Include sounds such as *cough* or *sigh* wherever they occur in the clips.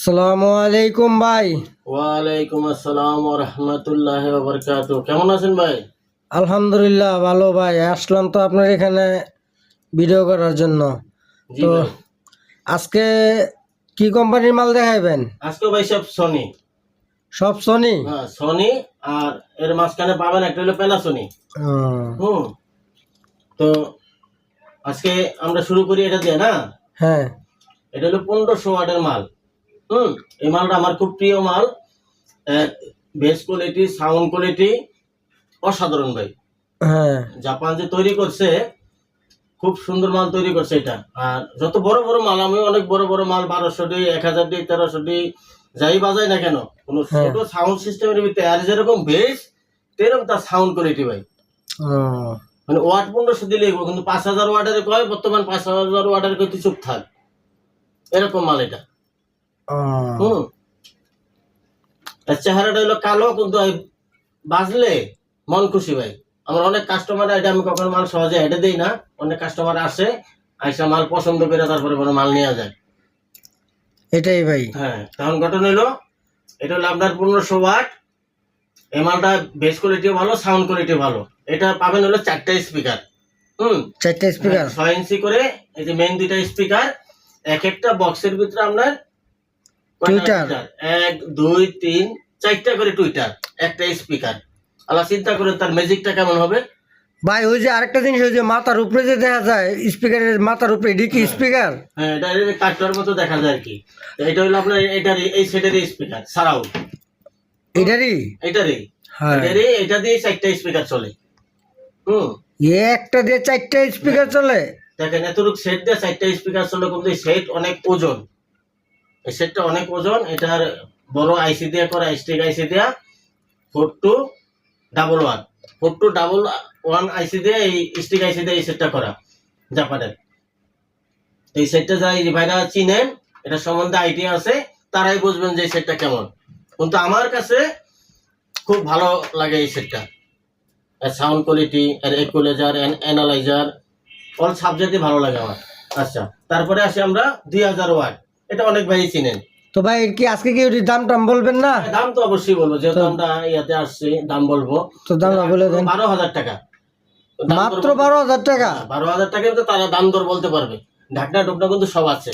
আসসালামু আলাইকুম ভাই। ওয়ালাইকুম আসসালাম রহমতুল্লাহ বরকাত কেমন আছেন ভাই? আলহামদুলিল্লাহ ভালো ভাই। আসলাম তো আপনার এখানে ভিডিও করার জন্য। তো আজকে কি কোম্পানির মাল দেখাইবেন? আজকে ভাই সব সনি সব সনি হ্যাঁ সনি আর এর মাঝখানে পাবেন একটা হলো প্যানাসনি হুম। তো আজকে আমরা শুরু করি এটা দিয়ে না? হ্যাঁ। এটা হলো পনেরোশো ওয়াটের মাল। হুম এই মালটা আমার খুব প্রিয় মাল। বেস কোয়ালিটি সাউন্ড কোয়ালিটি অসাধারণ ভাই। হ্যাঁ। জাপান যে তৈরি করছে খুব সুন্দর মাল তৈরি করছে এটা। আর যত বড় বড় মাল আমি অনেক বড় বড় মাল বারোশো ডি এক হাজার ডি তেরোশো ডি যাই বাজাই না কেন কোন হ্যাঁ। ছোট সাউন্ড সিস্টেমের ভিতরে আর যেরকম বেস তেরকম তার সাউন্ড কোয়ালিটি ভাই। মানে ওয়াট পনেরোশো হইবো, কিন্তু পাঁচ হাজার ওয়াটের কয়? বর্তমান পাঁচ হাজার ওয়াটের কয় তুই চুপ থাক। এরকম মাল এটা। হুম। তার চেহারাটা হলো কালো কিন্তু বাজলে মন খুশি ভাই। আমার অনেক কাস্টমার এটা আমি কখনো মাল সহজে হেঁটে দিই না। অনেক কাস্টমার আসে আইসা মাল পছন্দ করে তারপরে পরে মাল নিয়ে যায়। এটাই ভাই। হ্যাঁ তখন ঘটনা হলো এটা হলো আপনার পনেরোশো ওয়াট এই মালটা বেস কোয়ালিটি ভালো সাউন্ড কোয়ালিটি ভালো। এটা পাবেন হলো চারটা স্পিকার হুম। চারটা স্পিকার ছয় ইঞ্চি করে এই যে মেইন দুইটা স্পিকার এক একটা বক্সের ভিতরে আপনার টুইটার? এক দুই তিন চারটা করে টুইটার একটা স্পিকার আল্লাহ চিন্তা করে তার ম্যাজিকটা কেমন হবে? ভাই ওই যে আরেকটা জিনিস ওই যে মাথার উপরে যে দেখা যায় স্পিকারের মাথার উপরে এটি কি স্পিকার হ্যাঁ এটা কাটটার মতো দেখা যায় আর কি। এটা হলো আপনার এটার এই সেটের স্পিকার সারাউন্ড এটারই? এটারই। হ্যাঁ। এটারই এটা দিয়ে চারটা স্পিকার চলে। হুম। একটা দিয়ে চারটা স্পিকার চলে? দেখেন এতটুকু সেট দিয়ে চারটা স্পিকার চলে কিন্তু সেট অনেক ওজন। এই সেটটা অনেক ওজন, এটার বড় আইসি দিয়ে করা, স্টিক আইসি দিয়া four two double one four two double one IC দিয়ে এই স্টিক আইসি দিয়ে এই সেটটা করা জাপানের এই সেটটা যাই যে ভাইরা চিনেন, এটা সম্বন্ধে আইডিয়া আছে, তারাই বুঝবেন যে এই সেটটা কেমন। কিন্তু আমার কাছে খুব ভালো লাগে এই সেটটা। এর সাউন্ড কোয়ালিটি এর ইকুয়ালাইজার অ্যানালাইজার অল সাবজেক্টই ভালো লাগে আমার। আচ্ছা তারপরে আসি আমরা দুই হাজার ওয়াট। এটা অনেক ভাই চিনেন। তো ভাই এর কি আজকে কি দাম টাম বলবেন না? দাম তো অবশ্যই বলব যেহেতু তো- আমরা ইয়াতে আসছি দাম বলব। তো দাম বলে দেন। বারো হাজার টাকা। মাত্র বারো হাজার টাকা? বারো হাজার টাকা কিন্তু তারা দাম দর বলতে পারবে। ঢাকনা টুকনা কিন্তু সব আছে।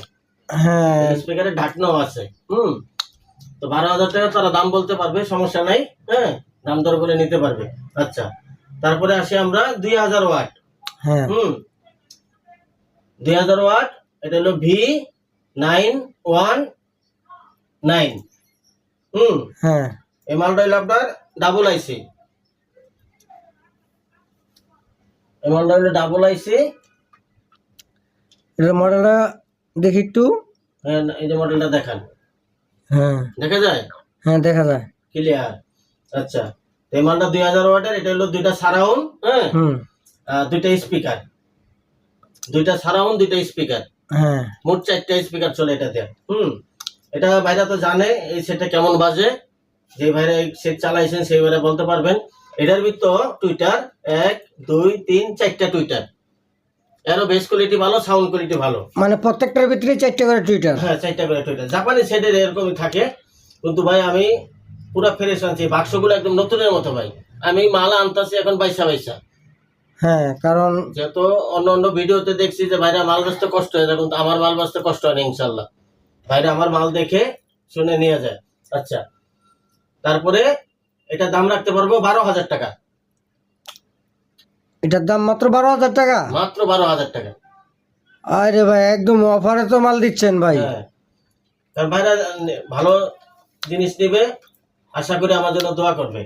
হ্যাঁ। স্পিকারের ঢাকনাও আছে হুম? তো বারো হাজার টাকা তারা দাম বলতে পারবে সমস্যা নাই হ্যাঁ? দাম দর বলে নিতে পারবে। আচ্ছা তারপরে আসি আমরা দুই হাজার ওয়াট। হ্যাঁ। হুম? দুই হাজার ওয়াট এটা হলো ভি নাইন ওয়ান নাইন। হুম। হ্যাঁ। এই মালটা হলো আপনার ডাবল আইসি এই মালটা হলো ডাবল আইসি এটা মডেলটা দেখি একটু। এই যে মডেলটা দেখান। হ্যাঁ। দেখা যায়? হ্যাঁ দেখা যায়। ক্লিয়ার আচ্ছা। তো এই মালটা দুই হাজার ওয়াটের এটা হলো দুইটা সারাউন্ড হ্যাঁ? দুইটা স্পিকার। দুইটা সারাউন্ড দুইটা স্পিকার। হ্যাঁ। মোট চারটা স্পিকার চলে এটাতে। হুম এটা ভাইরা তো জানে এই সেটটা কেমন বাজে। যে ভাইরা এই সেট চালাইছেন সেই ভাইরা বলতে পারবেন। এটার ভিতর টুইটার এক দুই তিন চারটা টুইটার এরও বেস কোয়ালিটি ভালো সাউন্ড কোয়ালিটি ভালো। মানে প্রত্যেকটার ভিতরে চারটে করে টুইটার হ্যাঁ চারটা করে টুইটার জাপানি সেটের এরকমই থাকে। কিন্তু ভাই আমি পুরো ফ্রেশ আনছি বাক্সগুলো একদম নতুনের মতো ভাই। আমি মাল আনতাছি এখন বাইসা বাইসা। হ্যাঁ কারণ যেহেতু অন্য অন্য ভিডিওতে দেখছি যে ভাইরা মাল বেচতে কষ্ট হয় কিন্তু আমার মাল বেচতে কষ্ট হয় না ইনশাল্লাহ ভাইরা আমার মাল দেখে শুনে নিয়ে যায়। আচ্ছা তারপরে এটা দাম রাখতে পারব বারো হাজার টাকা। এটার দাম মাত্র বারো হাজার টাকা? মাত্র বারো হাজার টাকা। আরে ভাই একদম অফারে তো মাল দিচ্ছেন ভাই। হ্যাঁ ভাইরা ভালো জিনিস নিবে আশা করি আমার জন্য দোয়া করবে।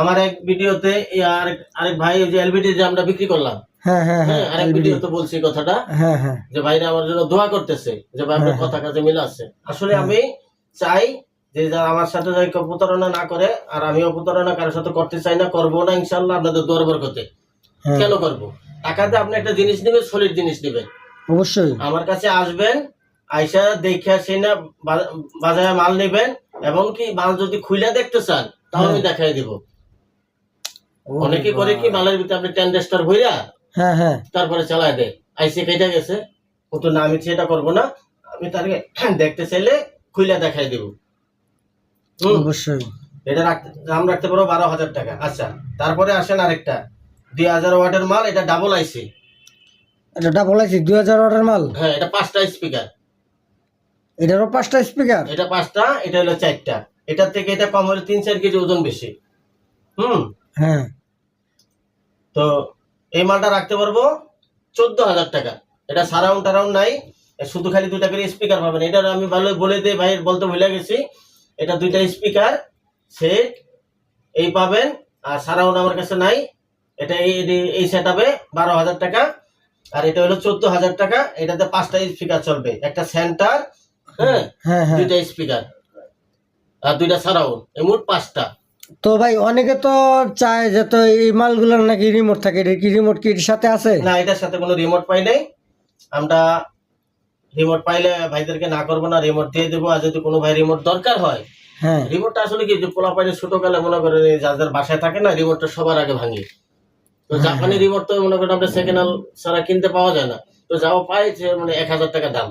আমার এক ভিডিওতে আরেক আরেক ভাই যে এলবিডি যে আমরা বিক্রি করলাম। হ্যাঁ হ্যাঁ হ্যাঁ হ্যাঁ আরেক ভিডিওতে বলছি কথাটা। হ্যাঁ হ্যাঁ। যে ভাইরা আমার জন্য দোয়া করতেছে যে ভাই আপনার কথা কাজে মিল আছে। আসলে আমি চাই যে যারা আমার সাথে যাই প্রতারণা না করে আর আমিও প্রতারণা কারোর সাথে করতে চাই না করব না ইনশাল্লাহ আপনাদের দোয়ার বরকতে। কেন করব? টাকাতে আপনি একটা জিনিস নেবেন সলিড জিনিস নেবেন। অবশ্যই। আমার কাছে আসবেন আইসা দেখে আসে না বাজারে মাল নেবেন এবং কি মাল যদি খুলে দেখতে চান তাও আমি দেখাই দিব। অনেকে করে কি মালের ভিতরে আপনি টেন্ডেস্টার ভইরা হ্যাঁ হ্যাঁ। তারপরে চালায় দেয়। আইসি কেটে গেছে। কিন্তু না আমি সেটা করব না। আমি তাকে *clears throat* দেখতে চাইলে খুলে দেখাই দেব। অবশ্যই। এটা রাখতে দাম রাখতে পারো বারো হাজার টাকা। আচ্ছা তারপরে আসেন আরেকটা। দুই হাজার ওয়াটের মাল এটা ডাবল আইসি এটা ডাবল আইসি দুই হাজার ওয়াটের মাল? হ্যাঁ এটা পাঁচটা স্পিকার এটারও পাঁচটা স্পিকার এটা পাঁচটা এটা হলো চারটা। এটার থেকে এটা কম হলে তিন চার কেজি ওজন বেশি। হুম? হ্যাঁ। তো এই মালটা রাখতে পারব চোদ্দ হাজার টাকা। এটা সারাউন্ড টারাউন্ড নাই শুধু খালি দুইটা করে স্পিকার পাবেন। এটা আমি ভালো বলে দিই ভাই বলতে ভুলে গেছি। এটা দুইটা স্পিকার সেট এই পাবেন আর সারাউন্ড আমার কাছে নাই। এটা এই এই- এই সেট আপে বারো হাজার টাকা আর এটা হলো চোদ্দ হাজার টাকা। এটাতে পাঁচটা স্পিকার চলবে। একটা সেন্টার হ্যাঁ হ্যাঁ হ্যাঁ। দুইটা স্পিকার আর দুইটা সারাউন্ড এই মোট পাঁচটা। তো ভাই অনেকে তো চায় যে তো এই মালগুলোর নাকি রিমোট থাকে। এটা কি রিমোট কি এর সাথে আছে? না এটার সাথে কোনো রিমোট পাই নাই। আমরা রিমোট পাইলে ভাইদেরকে না করব না রিমোট দিয়ে দেবো। আর যদি কোনো ভাই রিমোট দরকার হয় হ্যাঁ। রিমোটটা আসলে কি যে পোলা পাইলে ছোট কালে মনে করেন যাদের বাসায় থাকে না রিমোটটা সবার আগে ভাঙি। তো জাপানি রিমোট তো মনে করেন আমরা সেকেন্ড হ্যান্ড ছাড়া কিনতে পাওয়া যায় না। তো যাও পাই যে মানে এক হাজার টাকা দাম।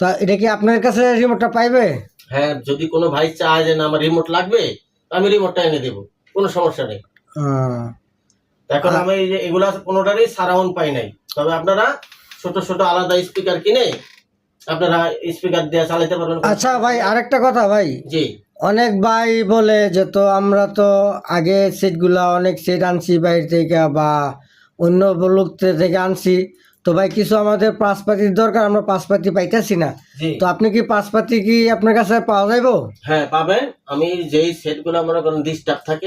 তো এটা কি আপনার কাছে রিমোটটা পাইবে? হ্যাঁ যদি কোনো ভাই চায় যে না আমার রিমোট লাগবে আমি রিমোটটা এনে দেবো কোনো সমস্যা নেই। এখন আমি এগুলা কোনোটারই সারাউন্ড পাই নাই। তবে আপনারা ছোট ছোট আলাদা স্পিকার কিনে আপনারা স্পিকার দিয়ে চালাতে পারবেন। আচ্ছা ভাই আরেকটা কথা ভাই। জি। অনেক ভাই বলে যে তো আমরা তো আগে সেটগুলা অনেক সেট আনছি বাইরে থেকে বা অন্য লোক থেকে আনছি। তো ভাই কিছু আমাদের পাঁচপাতির দরকার আমরা পাঁচপাতি পাইতেছি না। তো আপনি কি পাঁচপাতি কি আপনার কাছে পাওয়া যাইবো? হ্যাঁ পাবেন। আমি যেই সেটগুলো মনে করেন ডিস্টার্ব থাকে